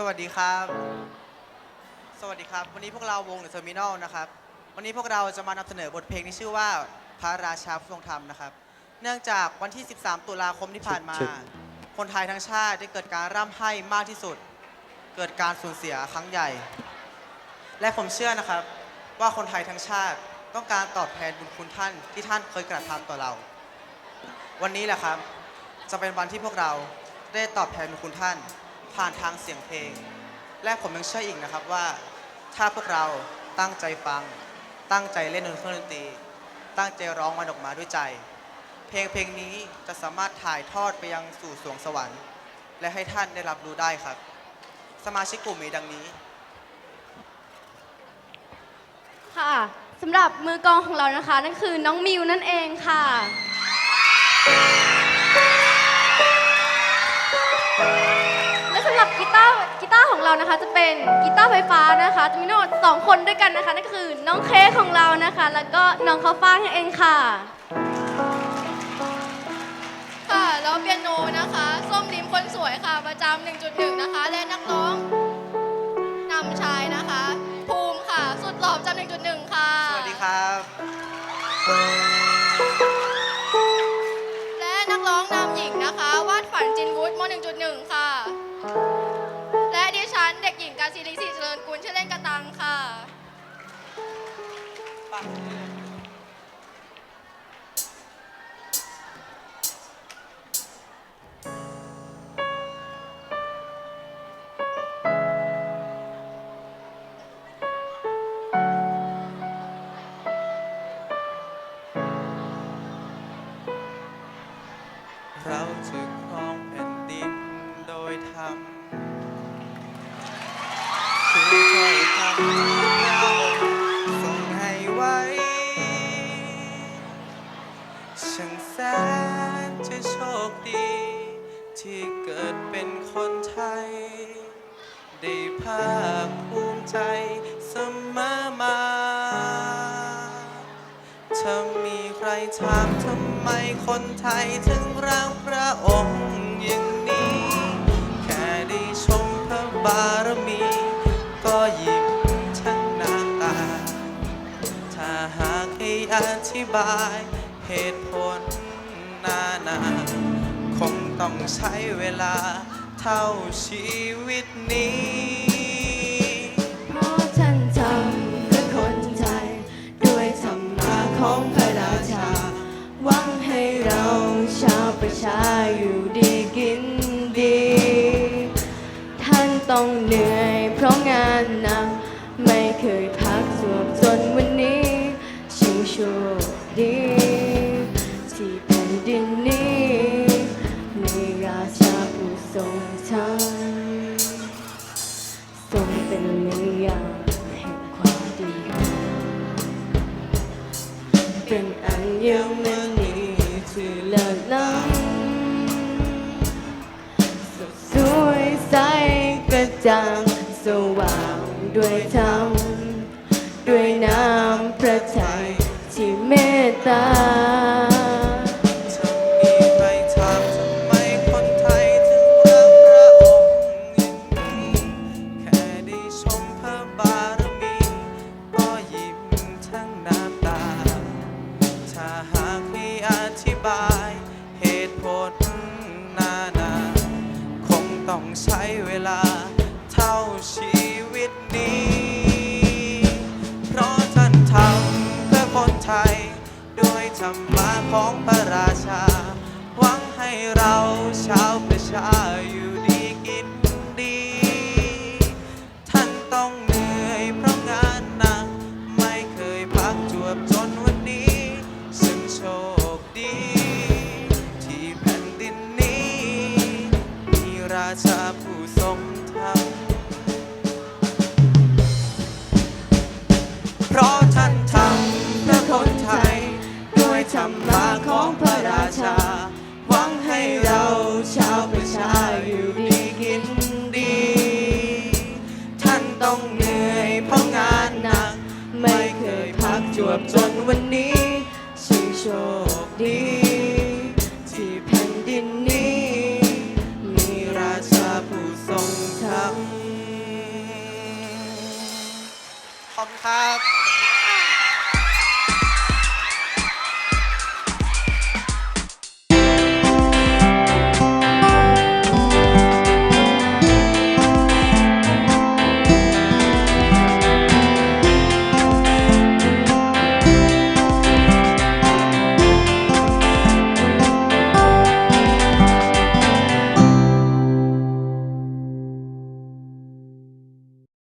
สวัสดีครับ สวัสดีครับ วันนี้พวกเราวงเดอะเทอร์มินอลนะครับ วันนี้พวกเราจะมานำเสนอบทเพลงที่ชื่อว่าพระราชาผู้ทรงธรรมนะครับ เนื่องจากวันที่ 13 ตุลาคมที่ผ่านมาเช็คคนไทยทั้งชาติได้เกิดการร่ำไห้มากที่สุด เกิดการสูญเสียครั้งใหญ่ และผมเชื่อนะครับ ว่าคนไทยทั้งชาติต้องการตอบแทนบุญคุณท่านที่ท่านเคยกระทำต่อเรา วันนี้แหละครับ จะเป็นวันที่พวกเราได้ตอบแทนบุญคุณท่าน ผ่านทางเสียงเพลง และผมยังเชื่ออีกนะครับว่า ถ้าพวกเราตั้งใจฟัง ตั้งใจเล่นดนตรีเครื่องดนตรี ตั้งใจร้องมันออกมาด้วยใจ เพลงเพลงนี้จะสามารถถ่ายทอดไปยังสู่สวงสวรรค์ และให้ท่านได้รับรู้ได้ครับ สมาชิกกลุ่มมีดังนี้ ค่ะสำหรับมือกลองของเรานะคะ นั่นคือน้องมิวนั่นเองค่ะ กีตาร์กีตาร์ของเรานะคะจะเป็นกีตาร์ไฟฟ้านะคะ จะมีทั้งหมดสองคนด้วยกันนะคะนั่นก็คือน้องเค้กของเรานะคะ แล้วก็น้องข้าวฟ่างนั่นเองค่ะ ค่ะแล้วเปียโนนะคะส้มริมคนสวยค่ะ ประจำ1.1 นะคะ และนักร้องนำชายนะคะ ภูมิค่ะ สุดหล่อประจำ1.1 ค่ะ สวัสดีครับ และนักร้องนำหญิงนะคะ วาดฝันจินวุฒิม 1.1 ค่ะและดิฉั นเด็กหญิงกาซีรีศรีเจริญกุลชื่อเล่นกระตังค่ะ ที่เกิดเป็นคนไทย ได้ภาคภูมิใจเสมอมาถ้ามีใครถามทำไมคนไทยถึงรักพระองค์อย่างนี้ แค่ได้ชมพระบารมี ก็ยิ้มทั้งน้ำตา ถ้าหากให้อธิบายเหตุผลนานา ต้องใช้เวลาเท่าชีวิตนี้ เพราะท่านทำเพื่อคนไทยด้วยธรรมะของพระราชา หวังให้เราชาวประชาอยู่ดีกินดี ท่านต้องเหนื่อย จางสว่างด้วยธรรมด้วยน้ำพระทัยที่เมตตาถ้ามีใครถามทำไมคนไทยถึงรักพระองค์อย่างนี้แค่ได้ชมพระบารมีก็ยิ้มทั้งน้ำตาถ้าหากให้อธิบายเหตุผลนานาคงต้องใช้เวลา ชีวิตนี้ เพราะท่านทำเพื่อคนไทย ด้วยธรรมะของพระราชา หวังให้เราชาวประชาอยู่ดีกินดี ท่านต้องเหนื่อยเพราะงานหนัก ไม่เคยพักจวบจนวันนี้ ซึ่งโชคดี ที่แผ่นดินนี้ มีราชาผู้ทรง ธรรมะของพระราชา หวังให้เราชาวประชาอยู่ดีกินดี ท่านต้องเหนื่อยเพราะงานหนัก ไม่เคยพักจวบจนวันนี้ช่โชคดี ที่แผ่นดินนี้ มีราชาผู้ทรงธรรมขอบคุณครับ